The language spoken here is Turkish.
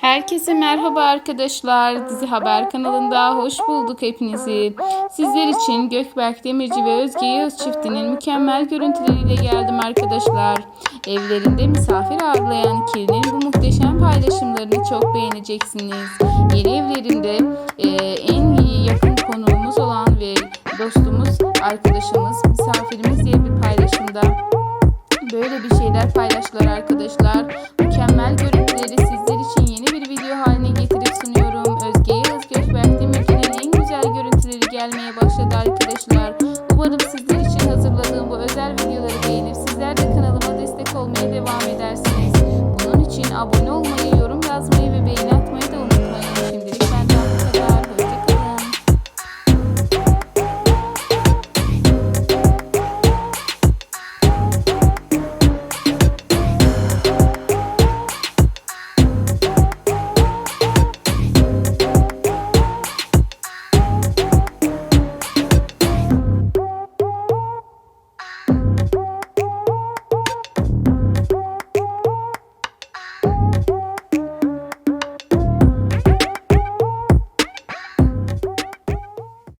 Herkese merhaba arkadaşlar. Dizi Haber kanalında hoş bulduk hepinizi. Sizler için Gökberk Demirci ve Özge Yağız çiftinin mükemmel görüntüleriyle geldim arkadaşlar. Evlerinde misafir ağırlayan ikilinin bu muhteşem paylaşımlarını çok beğeneceksiniz. Yeni evlerinde e, en iyi yakın konuğumuz olan ve dostumuz, arkadaşımız, misafirimiz diye bir paylaşımda böyle bir şeyler paylaştılar arkadaşlar. Mükemmel görüntüleri gelmeye başladı arkadaşlar. Umarım sizler için hazırladığım bu özel videoları beğenip sizler de kanalıma destek olmaya devam edersiniz. Bunun için abone olmayı